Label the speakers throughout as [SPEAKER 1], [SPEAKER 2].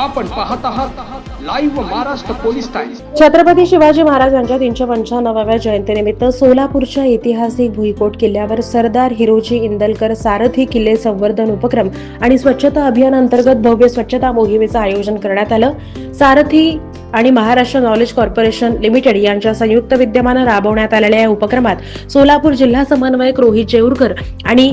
[SPEAKER 1] आपण पाहत आहात live Maharashtra police Times
[SPEAKER 2] Chhatrapati Shivaji महाराजांच्या तीनशे पंच्याण्णवाव्या जयंतीनिमित्त सोलापूरच्या ऐतिहासिक भुईकोट किल्ल्यावर सरदार हिरोजी इंदलकर सारथी किल्ले संवर्धन उपक्रम आणि स्वच्छता अभियान अंतर्गत भव्य स्वच्छता मोहिमेचं आयोजन करण्यात आलं. सारथी आणि महाराष्ट्र नॉलेज कॉर्पोरेशन लिमिटेड यांच्या संयुक्त विद्यमानं राबवण्यात आलेल्या या उपक्रमात सोलापूर जिल्हा समन्वयक रोहित जेऊरकर आणि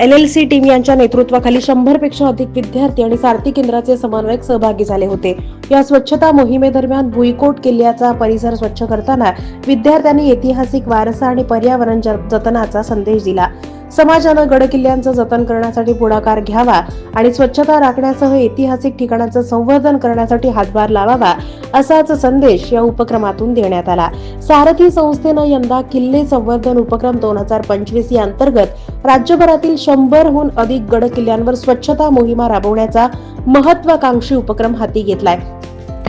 [SPEAKER 2] एल एल सी टीम यांच्या नेतृत्वाखाली शंभरपेक्षा अधिक विद्यार्थी आणि सारथी केंद्राचे समन्वयक सहभागी झाले होते. या स्वच्छता मोहिमेदरम्यान भुईकोट किल्ल्याचा परिसर स्वच्छ करताना विद्यार्थ्यांनी ऐतिहासिक वारसा आणि पर्यावरण ज- जतनाचा संदेश दिला. समाजानं गडकिल्ल्यांचं जतन करण्यासाठी पुढाकार घ्यावा आणि स्वच्छता राखण्यासह ऐतिहासिक ठिकाणांचं संवर्धन करण्यासाठी हातभार लावावा असाच संदेश या उपक्रमातून देण्यात आला. सारथी संस्थेनं यंदा किल्ले संवर्धन उपक्रम दोन हजार पंचवीस या अंतर्गत राज्यभरातील शंभरहून अधिक गड किल्ल्यांवर स्वच्छता मोहिमा राबवण्याचा महत्वाकांक्षी उपक्रम हाती घेतलाय.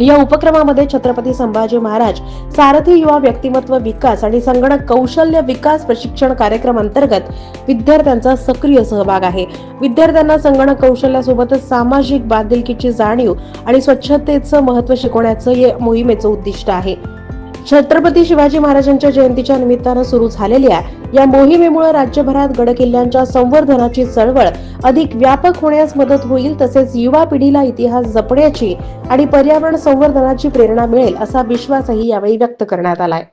[SPEAKER 2] या उपक्रमामध्ये छत्रपती संभाजी महाराज सारथी युवा व्यक्तिमत्व विकास आणि संगणक कौशल्य विकास प्रशिक्षण कार्यक्रम अंतर्गत विद्यार्थ्यांचा सक्रिय सहभाग आहे. विद्यार्थ्यांना संगणक कौशल्यासोबतच सामाजिक बांधिलकीची जाणीव आणि स्वच्छतेचं महत्त्व शिकवण्याचं या मोहिमेचं उद्दिष्ट आहे. छत्रपती शिवाजी महाराजांच्या जयंतीच्या निमित्तानं सुरू झालेल्या या मोहिमेमुळे राज्यभरात गडकिल्ल्यांच्या संवर्धनाची चळवळ अधिक व्यापक होण्यास मदत होईल तसेच युवा पिढीला इतिहास जपण्याची आणि पर्यावरण संवर्धनाची प्रेरणा मिळेल असा विश्वासही यावेळी व्यक्त करण्यात आलाय.